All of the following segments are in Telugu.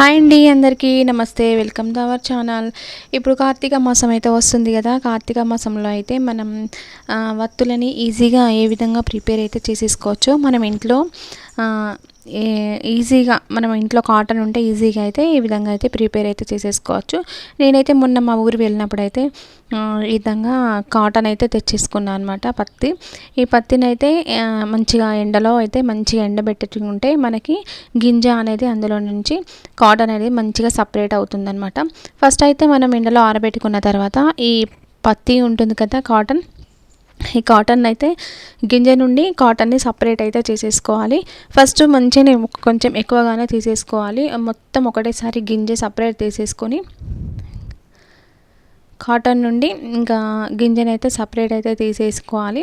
హాయ్ అండి అందరికీ నమస్తే వెల్కమ్ టు అవర్ ఛానల్. ఇప్పుడు కార్తీక మాసం అయితే వస్తుంది కదా కార్తీక మాసంలో అయితే మనం వత్తులని ఈజీగా ఏ విధంగా ప్రిపేర్ అయితే చేసేసుకోవచ్చు మనం ఇంట్లో ఈజీగా మనం ఇంట్లో కాటన్ ఉంటే ఈజీగా అయితే ఈ విధంగా అయితే ప్రిపేర్ అయితే చేసేసుకోవచ్చు. నేనైతే మొన్న మా ఊరు వెళ్ళినప్పుడు అయితే ఈ విధంగా కాటన్ అయితే తెచ్చేసుకున్నాను అనమాట పత్తి. ఈ పత్తిని అయితే మంచిగా ఎండలో అయితే మంచిగా ఎండబెట్టుకుంటే మనకి గింజ అనేది అందులో నుంచి కాటన్ అనేది మంచిగా సపరేట్ అవుతుందన్నమాట. ఫస్ట్ అయితే మనం ఎండలో ఆరబెట్టుకున్న తర్వాత ఈ పత్తి ఉంటుంది కదా కాటన్ ఈ కాటన్ అయితే గింజ నుండి కాటన్ని సపరేట్ అయితే చేసేసుకోవాలి. ఫస్ట్ మంచిగా కొంచెం ఎక్కువగానే తీసేసుకోవాలి. మొత్తం ఒకటేసారి గింజ సపరేట్ తీసేసుకొని కాటన్ నుండి ఇంకా గింజనైతే సపరేట్ అయితే తీసేసుకోవాలి.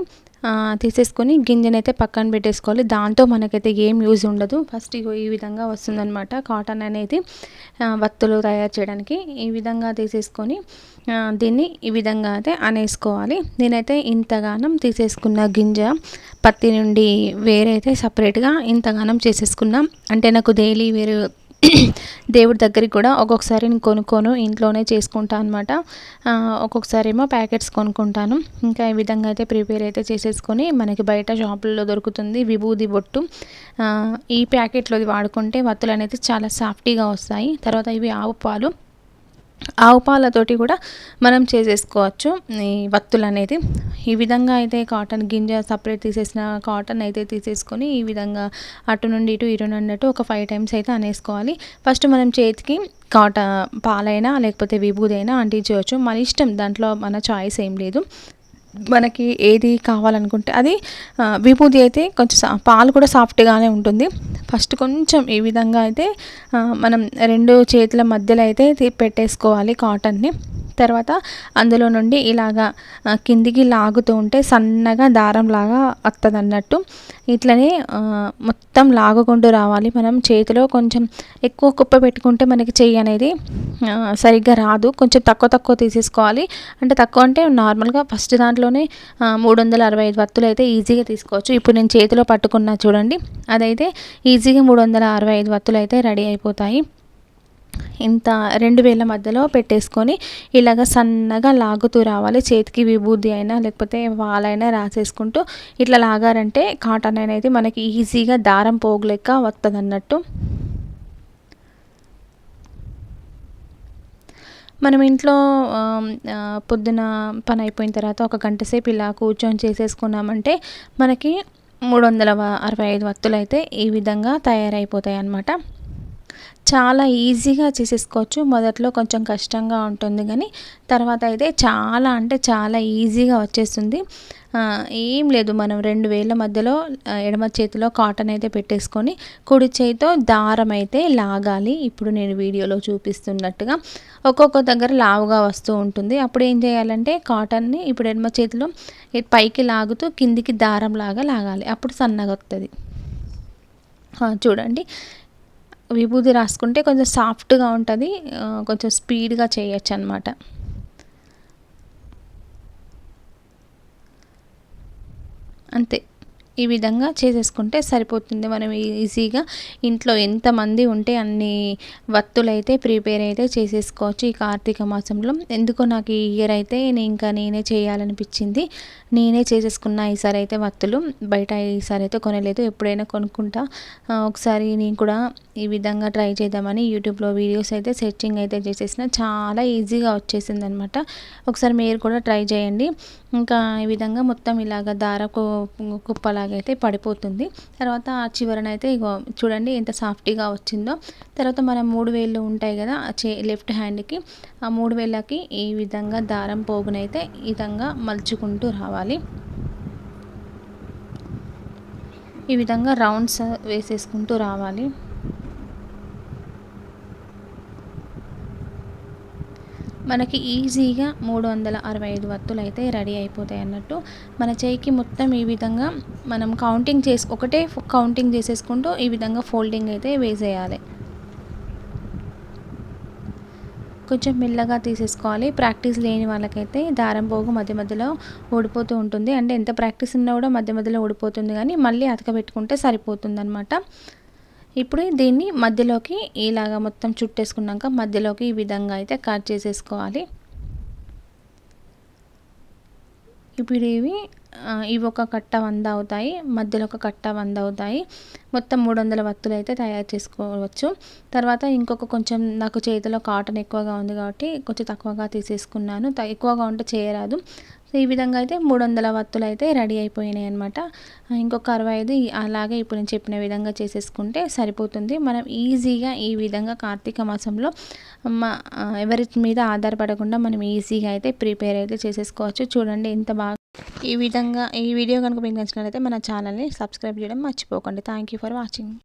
తీసేసుకొని గింజనైతే పక్కన పెట్టేసుకోవాలి. దాంతో మనకైతే ఏం యూజ్ ఉండదు. ఫస్ట్ ఇగో ఈ విధంగా వస్తుందన్నమాట కాటన్ అనేది వత్తులు తయారు చేయడానికి. ఈ విధంగా తీసేసుకొని దీన్ని ఈ విధంగా అయితే అనేసుకోవాలి. నేనైతే ఇంతగానం తీసేసుకున్న గింజ పత్తి నుండి వేరైతే సపరేట్గా ఇంతగానం చేసేసుకున్నాం. అంటే నాకు డైలీ వేరు దేవుడి దగ్గరికి కూడా ఒక్కొక్కసారి నేను కొనుక్కోను ఇంట్లోనే చేసుకుంటా అనమాట ఒక్కొక్కసారి ఏమో ప్యాకెట్స్ కొనుక్కుంటాను. ఇంకా ఈ విధంగా అయితే ప్రిపేర్ అయితే చేసేసుకొని మనకి బయట షాపుల్లో దొరుకుతుంది విభూది బొట్టు. ఈ ప్యాకెట్లో వాడుకుంటే వత్తులు అనేది చాలా సాఫ్టీగా వస్తాయి. తర్వాత ఇవి ఆవు పాలు. ఆవు పాలతోటి కూడా మనం చేసేసుకోవచ్చు. ఈ వత్తులు అనేది ఈ విధంగా అయితే కాటన్ గింజ సపరేట్ తీసేసిన కాటన్ అయితే తీసేసుకొని ఈ విధంగా అటు నుండి ఇటు ఇటు నుండి అటు ఒక ఫైవ్ టైమ్స్ అయితే అనేసుకోవాలి. ఫస్ట్ మనం చేతికి కాట పాలైనా లేకపోతే విభూదైనా అంటించవచ్చు. మన ఇష్టం దాంట్లో మన చాయిస్ ఏం లేదు. మనకి ఏది కావాలనుకుంటే అది విభూతి విభూది అయితే కొంచెం సా- పాలు కూడా సాఫ్ట్గానే ఉంటుంది. ఫస్ట్ కొంచెం ఈ విధంగా అయితే మనం రెండు చేతుల మధ్యలో అయితే పెట్టేసుకోవాలి కాటన్ని. తర్వాత అందులో నుండి ఇలాగా కిందికి లాగుతూ ఉంటే సన్నగా దారం లాగా వస్తుంది అన్నట్టు ఇట్లనే మొత్తం లాగుకుంటూ రావాలి. మనం చేతిలో కొంచెం ఎక్కువ కుప్ప పెట్టుకుంటే మనకి చెయ్యి అనేది సరిగ్గా రాదు. కొంచెం తక్కువ తక్కువ తీసేసుకోవాలి. అంటే తక్కువ అంటే నార్మల్గా ఫస్ట్ దాంట్లోనే మూడు వందల అరవై ఐదు వత్తులు అయితే ఈజీగా తీసుకోవచ్చు. ఇప్పుడు నేను చేతిలో పట్టుకున్నా చూడండి. అదైతే ఈజీగా మూడు వందల అరవై ఐదు వత్తులు అయితే రెడీ అయిపోతాయి. ఇంత రెండు వేల మధ్యలో పెట్టేసుకొని ఇలాగ సన్నగా లాగుతూ రావాలి. చేతికి విభూది అయినా లేకపోతే వాలైనా రాసేసుకుంటూ ఇట్లా లాగారంటే కాటన్ అనేది మనకి ఈజీగా దారం పోగులేక వస్తుంది అన్నట్టు మనం ఇంట్లో పొద్దున పని అయిపోయిన తర్వాత ఒక గంట సేపు ఇలా కూర్చొని చేసేసుకున్నామంటే మనకి మూడు వందల అరవై ఐదు వత్తులు అయితే ఈ విధంగా తయారైపోతాయి అన్నమాట చాలా ఈజీగా చేసేసుకోవచ్చు. మొదట్లో కొంచెం కష్టంగా ఉంటుంది కానీ తర్వాత అయితే చాలా అంటే చాలా ఈజీగా వచ్చేస్తుంది. ఏం లేదు. మనం రెండు వేల మధ్యలో ఎడమ చేతిలో కాటన్ అయితే పెట్టేసుకొని కుడి చేతితో దారం అయితే లాగాలి. ఇప్పుడు నేను వీడియోలో చూపిస్తున్నట్టుగా ఒక్కొక్క దగ్గర లావుగా వస్తూ ఉంటుంది. అప్పుడు ఏం చేయాలంటే కాటన్ని ఇప్పుడు ఎడమ చేతిలో పైకి లాగుతూ కిందికి దారం లాగా లాగాలి. అప్పుడు సన్నగా వస్తుంది చూడండి. విభూది రాసుకుంటే కొంచెం సాఫ్ట్గా ఉంటుంది కొంచెం స్పీడ్గా చేయొచ్చు అనమాట అంతే. ఈ విధంగా చేసేసుకుంటే సరిపోతుంది. మనం ఈజీగా ఇంట్లో ఎంతమంది ఉంటే అన్ని వత్తులైతే ప్రిపేర్ అయితే చేసేసుకోవచ్చు ఈ కార్తీక మాసంలో. ఎందుకో నాకు ఈ ఇయర్ అయితే నేను ఇంకా నేనే చేయాలనిపించింది. నేనే చేసేసుకున్నా ఈసారి అయితే వత్తులు. బయట ఈసారి అయితే కొనలేదు. ఎప్పుడైనా కొనుక్కుంటా. ఒకసారి నేను కూడా ఈ విధంగా ట్రై చేద్దామని యూట్యూబ్లో వీడియోస్ అయితే సెర్చింగ్ అయితే చేసేసిన. చాలా ఈజీగా వచ్చేసింది అనమాట ఒకసారి మీరు కూడా ట్రై చేయండి. ఇంకా ఈ విధంగా మొత్తం ఇలాగ దారపు కుప్పలాగా అయితే పడిపోతుంది. తర్వాత ఆ చివరన అయితే ఇగో చూడండి ఎంత సాఫ్టీగా వచ్చిందో. తర్వాత మన మూడు వేళ్ళు ఉంటాయి కదా ఆ చే లెఫ్ట్ హ్యాండ్కి ఆ మూడు వేళ్ళకి ఈ విధంగా దారం పోగునైతే ఈ విధంగా మలుచుకుంటూ రావాలి. ఈ విధంగా రౌండ్స్ వేసేసుకుంటూ రావాలి. మనకి ఈజీగా మూడు వందల అరవై ఐదు వత్తులు అయితే రెడీ అయిపోతాయి అన్నట్టు మన చేయికి మొత్తం ఈ విధంగా మనం కౌంటింగ్ చేసి ఒకటే కౌంటింగ్ చేసేసుకుంటూ ఈ విధంగా ఫోల్డింగ్ అయితే వేసేయాలి. కొంచెం మెల్లగా తీసేసుకోవాలి. ప్రాక్టీస్ లేని వాళ్ళకైతే దారం పోగు మధ్య మధ్యలో ఓడిపోతూ ఉంటుంది. అంటే ఎంత ప్రాక్టీస్ ఉన్నా కూడా మధ్య మధ్యలో ఓడిపోతుంది కానీ మళ్ళీ అతకబెట్టుకుంటే సరిపోతుంది అనమాట ఇప్పుడు దీన్ని మధ్యలోకి ఇలాగ మొత్తం చుట్టేసుకున్నాక మధ్యలోకి ఈ విధంగా అయితే కట్ చేసేసుకోవాలి. ఇప్పుడు ఇవి ఇవి ఒక కట్ట వంద అవుతాయి మధ్యలో ఒక కట్ట వంద అవుతాయి. మొత్తం మూడు వందల వత్తులు అయితే తయారు చేసుకోవచ్చు. తర్వాత ఇంకొక కొంచెం నాకు చేతిలో కాటన్ ఎక్కువగా ఉంది కాబట్టి కొంచెం తక్కువగా తీసేసుకున్నాను. ఎక్కువగా ఉంటే చేయరాదు. సో ఈ విధంగా అయితే మూడు వందల వత్తులు అయితే రెడీ అయిపోయినాయి అనమాట ఇంకొక అరవై ఐదు అలాగే ఇప్పుడు నేను చెప్పిన విధంగా చేసేసుకుంటే సరిపోతుంది. మనం ఈజీగా ఈ విధంగా కార్తీక మాసంలో ఎవరి మీద ఆధారపడకుండా మనం ఈజీగా అయితే ప్రిపేర్ అయితే చేసేసుకోవచ్చు. చూడండి ఎంత బాగా ఈ విధంగా ఈ వీడియో కనుక మీకు నచ్చినట్లయితే మన ఛానల్ని సబ్స్క్రైబ్ చేయడం మర్చిపోకండి. Thank you for watching